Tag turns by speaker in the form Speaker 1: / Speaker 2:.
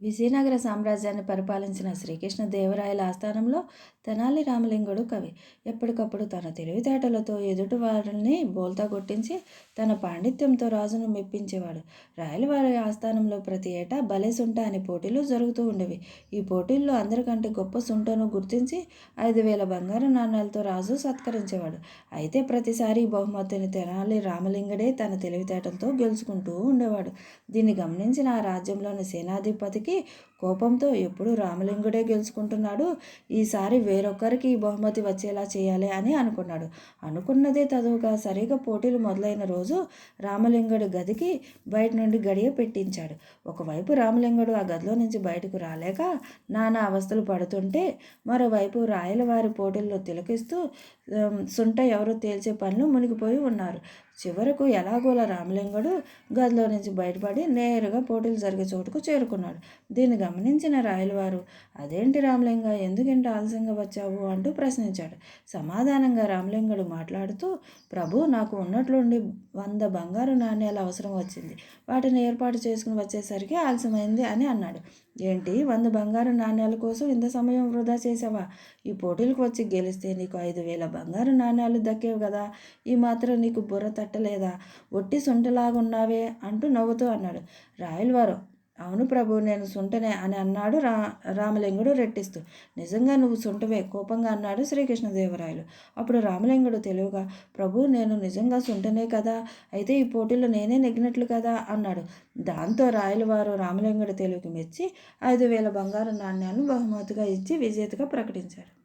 Speaker 1: విజయనగర సామ్రాజ్యాన్ని పరిపాలించిన శ్రీకృష్ణదేవరాయల ఆస్థానంలో తెనాలి రామలింగుడు కవి. ఎప్పటికప్పుడు తన తెలివితేటలతో ఎదుటి వారిని బోల్తా కొట్టించి తన పాండిత్యంతో రాజును మెప్పించేవాడు. రాయలవారి ఆస్థానంలో ప్రతి ఏటా భలే సుంట అనే పోటీలు జరుగుతూ ఉండేవి. ఈ పోటీల్లో అందరికంటే గొప్ప సుంటను గుర్తించి ఐదు వేల బంగారు నాణ్యాలతో రాజు సత్కరించేవాడు. అయితే ప్రతిసారి బహుమతిని తెనాలి రామలింగుడే తన తెలివితేటలతో గెలుచుకుంటూ ఉండేవాడు. దీన్ని గమనించిన ఆ రాజ్యంలోని సేనాధిపతికి కోపంతో ఎప్పుడు రామలింగుడే గెలుచుకుంటున్నాడు. ఈసారి వేరొకరికి ఈ బహుమతి వచ్చేలా చేయాలి అని అనుకున్నాడు. అనుకున్నదే చదువుగా సరిగా పోటీలు మొదలైన రోజు రామలింగుడి గదికి బయట నుండి గడియ పెట్టించాడు. ఒకవైపు రామలింగుడు ఆ గదిలో నుంచి బయటకు రాలేక నానా అవస్థలు పడుతుంటే మరోవైపు రాయలవారి పోటీల్లో తిలకిస్తూ సుంట ఎవరో తేల్చే పనులు మునిగిపోయి ఉన్నారు. చివరకు ఎలాగోలా రామలింగుడు గదిలో నుంచి బయటపడి నేరుగా పోటీలు జరిగే చోటుకు చేరుకున్నాడు. దీన్ని గమనించిన రాయలవారు అదేంటి రామలింగ ఎందుకింట ఆలస్యంగా వచ్చావు? అంటూ ప్రశ్నించాడు. సమాధానంగా రామలింగుడు మాట్లాడుతూ ప్రభు నాకు ఉన్నట్లుండి వంద బంగారు నాణ్యాల అవసరం వచ్చింది. వాటిని ఏర్పాటు చేసుకుని వచ్చేసరికి ఆలస్యమైంది అని అన్నాడు. ఏంటి? వంద బంగారు నాణ్యాల కోసం ఇంత సమయం వృధా చేసావా ఈ పోటీలకు వచ్చి గెలిస్తే నీకు ఐదు వేల బంగారు నాణ్యాలు దక్కేవు కదా. ఈ మాత్రం నీకు బుర్ర తట్టలేదా? ఒట్టి సొంటలాగున్నావే అంటూ నవ్వుతూ అన్నాడు. రాయలవారు అవును ప్రభు నేను సుంటనే అని అన్నాడు రా రామలింగుడు రెట్టిస్తూ. నిజంగా నువ్వు సుంటవే? కోపంగా అన్నాడు శ్రీకృష్ణదేవరాయలు. అప్పుడు రామలింగుడు తెలివిగా ప్రభు నేను నిజంగా సుంటనే కదా? అయితే ఈ పోటీలో నేనే నెగ్గినట్లు కదా? అన్నాడు. దాంతో రాయలవారు రామలింగుడు తెలివికి మెచ్చి ఐదు వేల బంగారు నాణ్యాలను బహుమతిగా ఇచ్చి విజేతగా ప్రకటించారు.